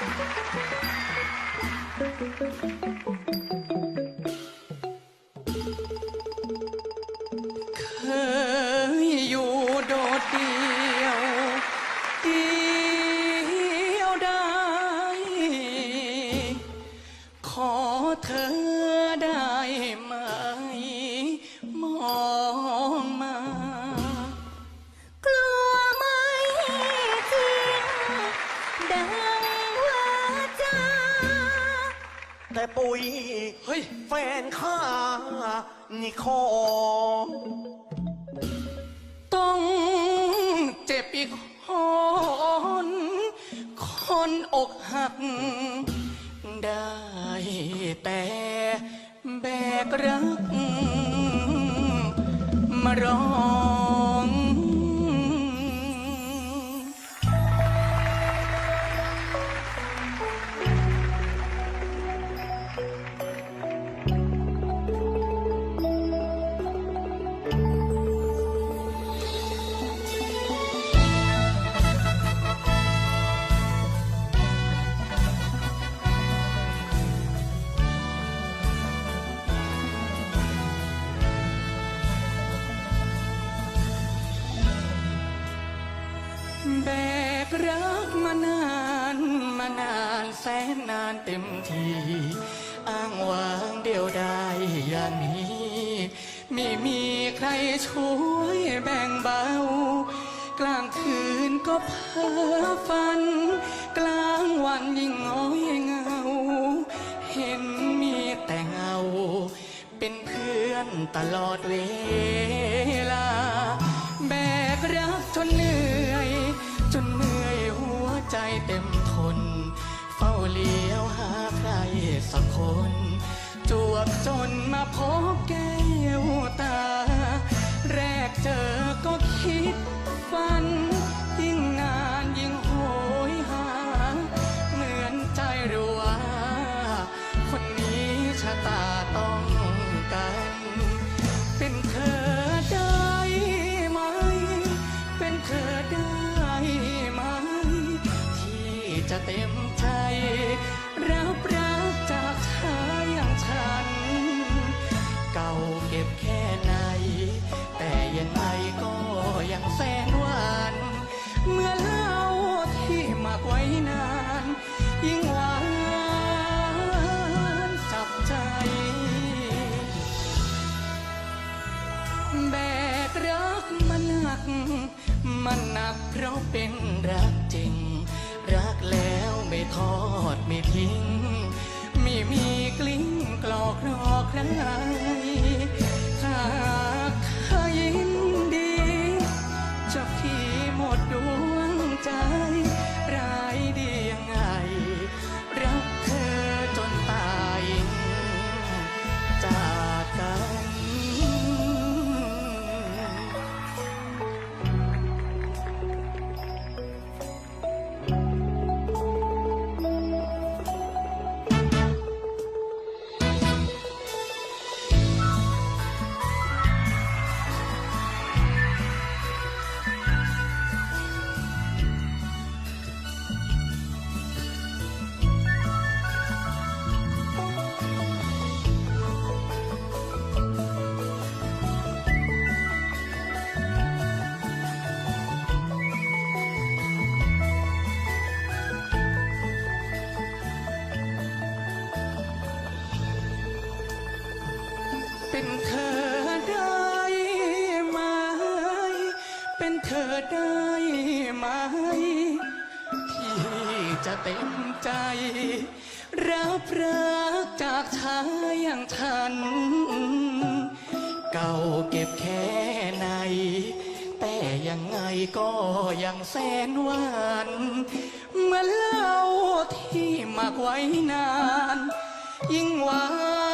เคยอยู่โดดเดียว เดียวได้ ขอเธอ แต่ปุ๋ยเฮ้ย แฟนข้านี่ขอต้องเจ็บอีกคนคนอกหัก ได้แต่แบกรัก มาร้อานานมานานแสนนานเต็มทีอ้างว้างเดียวได้อย่างนี้ไม่มีใครช่วยแบ่งเบากลางคืนก็เพ้อฝัน กลางวันยิ่งง้อยเงา เห็นมีแต่เงา เป็นเพื่อนตลอดเวลา แบกรักจนเหนื่อย ใจเต็มทน เฝ้าเลี้ยวหาใครสักคน จวบจนมาพบแก้วตา แรกเจอก็ ใจ รับรักจากชายอย่างฉัน เก่าเก็บแค่ไหน แต่ยังไงก็ยังแสนหวาน เมื่อเล่าที่หมักไว้นาน ยิ่งหวานจับใจ แบกรักมันหนักมันหนักเพราะเป็นรักจริง รักแล้ว ทอดไม่ทิ้ง เป็นเธอได้ไหม เป็นเธอได้ไหม ที่จะเต็มใจ รับรักจากชายอย่างฉัน เก่าเก็บแค่ไหน แต่ยังไงก็ยังแสนหวานเหมื่อนเหล้าที่หมักไว้นาน ยิ่งหวาน